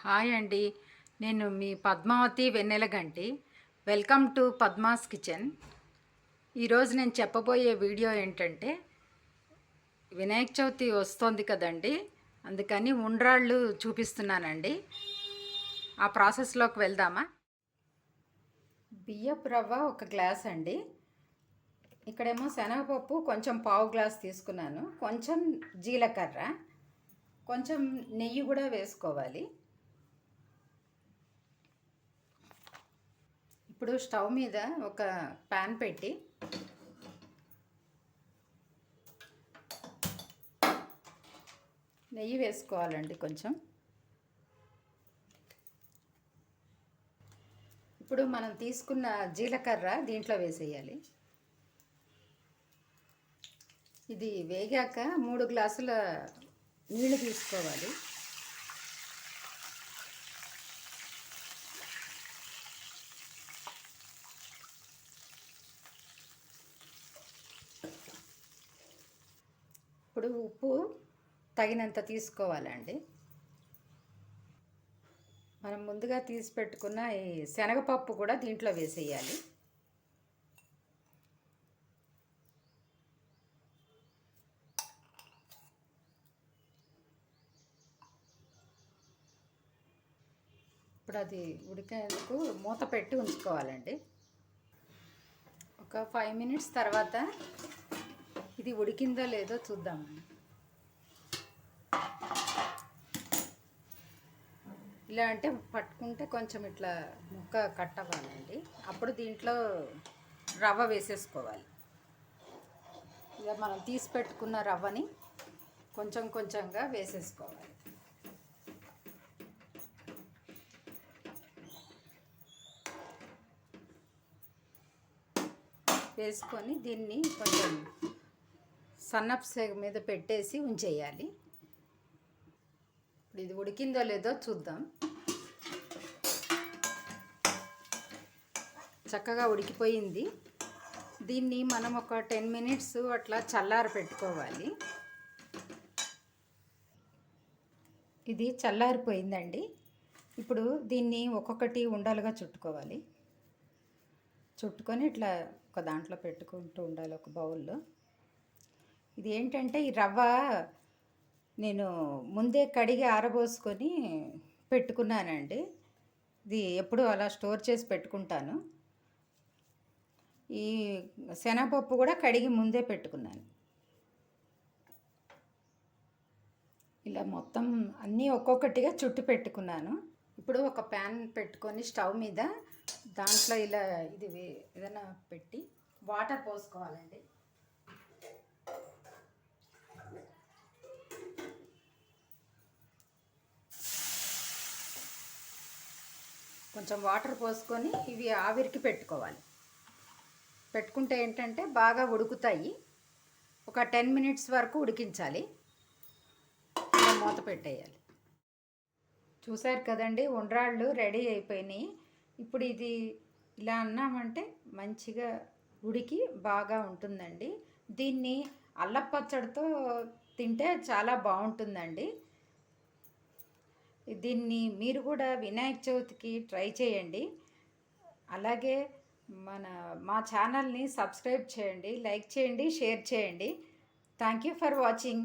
Hi అండి. నేను మీ Padmavathi Vennelaganti. Welcome to Padma's kitchen. ఈరోజు నేను చెప్పబోయే వీడియో ఏంటంటే వినాయక చవితి వస్తోంది కదండి. అందుకని ఉండ్రాళ్ళు చూపిస్తున్నానండి. ఆ ప్రాసెస్లోకి వెళ్దామా? బియ్యపు రవ్వ ఒక గ్లాస్ అండి. ఇక్కడేమో శనగపప్పు కొంచెం పావు గ్లాస్ తీసుకున్నాను. కొంచెం జీలకర్ర కొంచెం నెయ్యి కూడా వేసుకోవాలి. ఇప్పుడు స్టవ్ మీద ఒక ప్యాన్ పెట్టి నెయ్యి వేసుకోవాలండి కొంచెం. ఇప్పుడు మనం తీసుకున్న జీలకర్ర దీంట్లో వేసేయాలి. ఇది వేగాక మూడు గ్లాసుల నీళ్ళు తీసుకోవాలి. ఇప్పుడు ఉప్పు తగినంత తీసుకోవాలండి. మనం ముందుగా తీసి పెట్టుకున్న ఈ శనగపప్పు కూడా దీంట్లో వేసేయాలి. ఇప్పుడు అది ఉడికేందుకు మూత పెట్టి ఉంచుకోవాలండి. ఒక ఫైవ్ మినిట్స్ తర్వాత ఇది ఉడికిందో లేదో చూద్దామండి ఇలా అంటే పట్టుకుంటే కొంచెం ఇట్లా ముక్క కట్ అవ్వాలండి. అప్పుడు దీంట్లో రవ్వ వేసేసుకోవాలి. ఇక మనం తీసి పెట్టుకున్న రవ్వని కొంచెం కొంచెంగా వేసేసుకోవాలి. వేసుకొని దీన్ని కొంచెం సన్నప్ సేగ మీద పెట్టేసి ఉంచేయాలి. ఇప్పుడు ఇది ఉడికిందో లేదో చూద్దాం. చక్కగా ఉడికిపోయింది. దీన్ని మనం ఒక టెన్ మినిట్స్ అట్లా చల్లారి పెట్టుకోవాలి. ఇది చల్లారిపోయిందండి. ఇప్పుడు దీన్ని ఒక్కొక్కటి ఉండలుగా చుట్టుకోవాలి. చుట్టుకొని ఇట్లా ఒక దాంట్లో పెట్టుకుంటూ ఉండాలి ఒక బౌల్లో. ఇది ఏంటంటే ఈ రవ్వ నేను ముందే కడిగి ఆరబోసుకొని పెట్టుకున్నానండి. ఇది ఎప్పుడు అలా స్టోర్ చేసి పెట్టుకుంటాను. ఈ శనగపప్పు కూడా కడిగి ముందే పెట్టుకున్నాను. ఇలా మొత్తం అన్నీ ఒక్కొక్కటిగా చుట్టు పెట్టుకున్నాను. ఇప్పుడు ఒక ప్యాన్ పెట్టుకొని స్టవ్ మీద దాంట్లో ఇలా ఇది ఏదైనా పెట్టి వాటర్ పోసుకోవాలండి. కొంచెం వాటర్ పోసుకొని ఇవి ఆవిరికి పెట్టుకోవాలి. పెట్టుకుంటే ఏంటంటే బాగా ఉడుకుతాయి. ఒక టెన్ మినిట్స్ వరకు ఉడికించాలి. మూత పెట్టేయాలి. చూసారు కదండి ఉండ్రాళ్ళు రెడీ అయిపోయినాయి. ఇప్పుడు ఇది ఇలా అన్నామంటే మంచిగా ఉడికి బాగా ఉంటుందండి. దీన్ని అల్లపచ్చడితో తింటే చాలా బాగుంటుందండి. దీన్ని మీరు కూడా వినాయక చవితికి ట్రై చేయండి. అలాగే మన మా ఛానల్ని సబ్స్క్రైబ్ చేయండి లైక్ చేయండి షేర్ చేయండి. Thank you for watching.